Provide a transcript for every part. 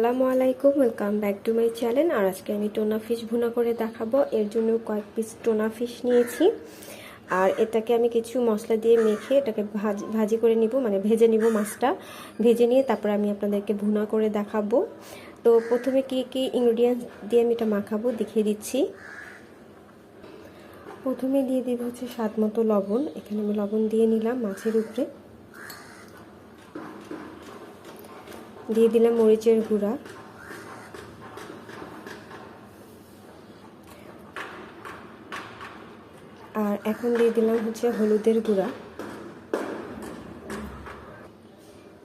আসসালামু আলাইকুম welcome back to my channel আর আজকে আমি টোনা ফিশ ভুনা করে দেখাবো। এর জন্য কয়েক পিস টোনা ফিশ নিয়েছি। আর এটাকে আমি কিছু মশলা দিয়ে মেখে এটাকে ভাজি ভাজি করে নিব মানে ভেজে নিব মাছটা। ভেজে নিয়ে তারপর আমি আপনাদেরকে ভুনা করে দেখাবো। তো প্রথমে কি কি ইনগ্রিডিয়েন্টস দিয়ে আমি এটা মাখাবো দেখিয়ে দিচ্ছি। প্রথমে দিয়ে দিব হচ্ছে স্বাদ মতো লবণ। এখানে আমি লবণ দিয়ে নিলাম মাছের উপরে। দিয়ে দিলাম মরিচের গুঁড়া। আর এখন দিয়ে দিলাম হচ্ছে হলুদের গুঁড়া।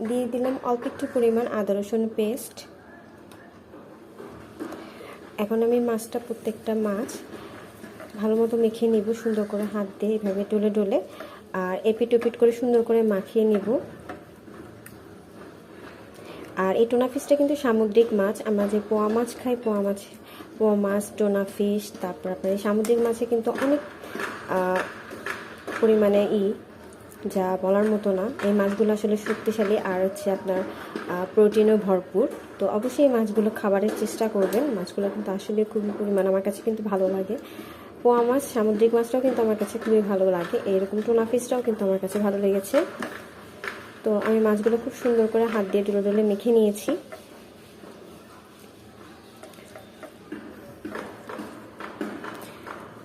দিয়ে দিলাম অল্প একটু পরিমাণ আদা রসুন পেস্ট। এখন আমি মাছটা প্রত্যেকটা মাছ ভালো মতো মেখে নিব, সুন্দর করে হাত দিয়ে এভাবে ডলে ডলে। আর এপিট ওপিট করে সুন্দর করে মাখিয়ে নিব। আর এই টোনা ফিশটা কিন্তু সামুদ্রিক মাছ, আমরা যে পোয়া মাছ খাই, পোয়া মাছ পোয়া মাছ টোনা ফিশ তারপর আপনার সামুদ্রিক মাছে কিন্তু অনেক পরিমাণে ই, যা বলার মতো না। এই মাছগুলো আসলে শক্তিশালী আর হচ্ছে আপনার প্রোটিনও ভরপুর। তো অবশ্যই এই মাছগুলো খাবারের চেষ্টা করবেন। মাছগুলো কিন্তু আসলে খুবই পরিমাণ আমার কাছে কিন্তু ভালো লাগে। পোয়া মাছ, সামুদ্রিক মাছটাও কিন্তু আমার কাছে খুবই ভালো লাগে। এইরকম টোনা ফিশটাও কিন্তু আমার কাছে ভালো লেগেছে। তো আমি মাছগুলো খুব সুন্দর করে হাত দিয়ে ডুলে ডুলে মেখে নিয়েছি।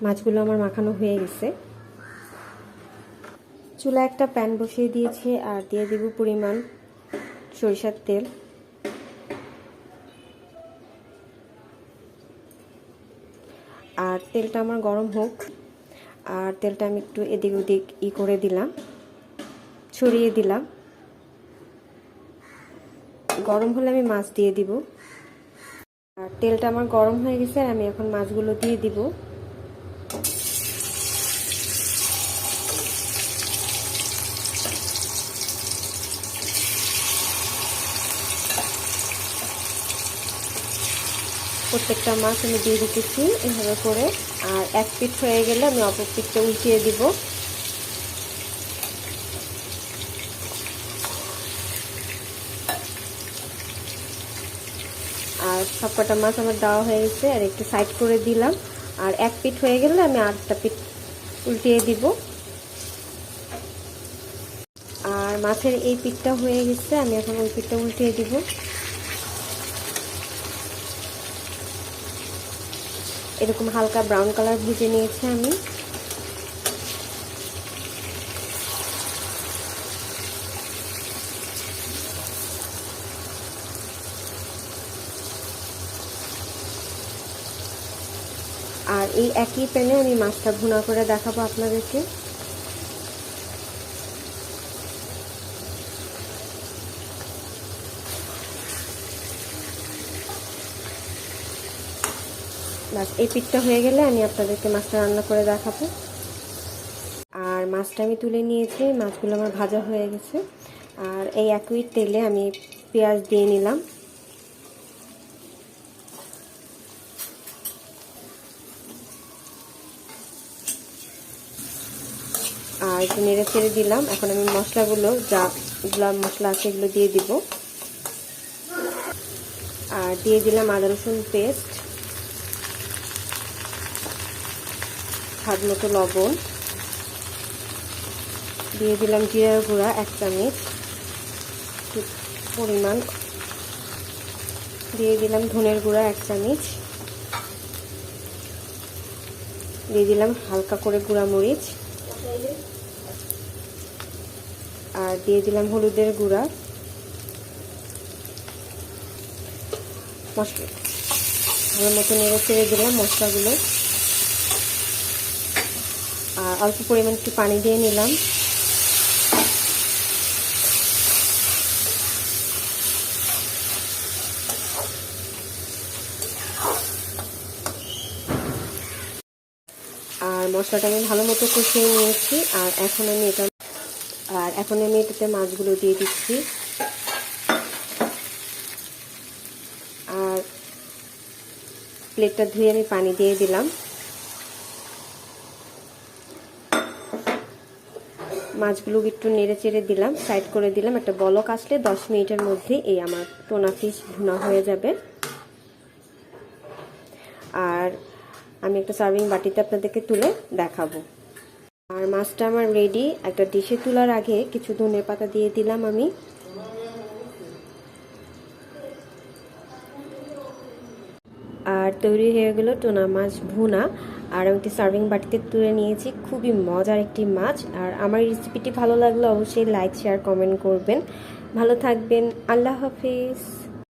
মাছগুলো আমার মাখানো হয়ে গেছে। চুলা একটা প্যান বসিয়ে দিয়েছি আর দিয়ে দেব পরিমাণ সরিষার তেল। আর তেলটা আমার গরম হোক, আর তেলটা আমি একটু এদিক ওদিক ই করে দিলাম, ছড়িয়ে দিলাম। গরম হলে আমি মাছ দিয়ে দিব। আর তেলটা আমার গরম হয়ে গেছে আমি এখন মাছগুলো দিয়ে দিব। প্রত্যেকটা মাছ আমি দিয়ে দিতেছি এভাবে করে। আর এক পিঠ হয়ে গেলে আমি অপর পিঠটা উল্টিয়ে দিব। আর সবকটা মাছ আমার দেওয়া হয়ে গেছে, আর একটু সাইড করে দিলাম। আর এক পিঠ হয়ে গেলে আমি আটটা পিঠ উল্টিয়ে দিব। আর মাছের এই পিঠটা হয়ে গেছে, আমি এখন ওই পিঠটা উল্টিয়ে দিব। এরকম হালকা ব্রাউন কালার ভেজে নিয়েছি আমি। এই একই প্যানে আমি মাছটা ভুনা করে দেখাবো আপনাদেরকে। বাস, এই পিঠটা হয়ে গেলে আমি আপনাদেরকে মাছটা রান্না করে দেখাবো। আর মাছটা আমি তুলে নিয়েছি, মাছগুলো আমার ভাজা হয়ে গেছে। আর এই একই তেলে আমি পেঁয়াজ দিয়ে নিলাম। আর একটু নেড়ে ছেড়ে দিলাম। এখন আমি মশলাগুলো, যা এগুলো মশলা আছে এগুলো দিয়ে দিব। আর দিয়ে দিলাম আদা রসুন পেস্ট স্বাদ মতো লবণ। দিয়ে দিলাম জিরার গুঁড়া, এক চামচ। পরিমাণ। দিয়ে দিলাম ধনের গুঁড়া, এক চামচ। দিয়ে দিলাম হালকা করে গুঁড়া মরিচ আর দিয়ে দিলাম হলুদের গুঁড়া। মশলা ভালো মতো নেড়ে ছেড়ে দিলাম মশলাগুলো। আর অল্প পরিমাণ একটু পানি দিয়ে নিলাম। মশলাটা আমি ভালো মতো কষিয়ে নিয়েছি, আর এখন আমি এটা আর এখন আমি এটাতে মাছগুলো দিয়ে দিচ্ছি। আর প্লেটটা ধুয়ে আমি পানি দিয়ে দিলাম। মাছগুলো একটু নেড়ে চেড়ে দিলাম, সাইড করে দিলাম। একটা বলক আসলে দশ মিনিটের মধ্যে এই আমার টোনা ফিশ ভুনা হয়ে যাবে। আর আমি একটা সার্ভিং বাটিতে আপনাদেরকে তুলে দেখাবো। আর মাছটা আমার রেডি একটা ডিশে তোলার আগে কিছু ধনে পাতা দিয়ে দিলাম আমি। আর তৈরি হয়ে গেল টোনা মাছ ভুনা। আর আমি একটি সার্ভিং বাটিতে তুলে নিয়েছি। খুবই মজার একটি মাছ। আর আমার রেসিপিটি ভালো লাগলে অবশ্যই লাইক শেয়ার কমেন্ট করবেন। ভালো থাকবেন। আল্লাহ হাফিজ।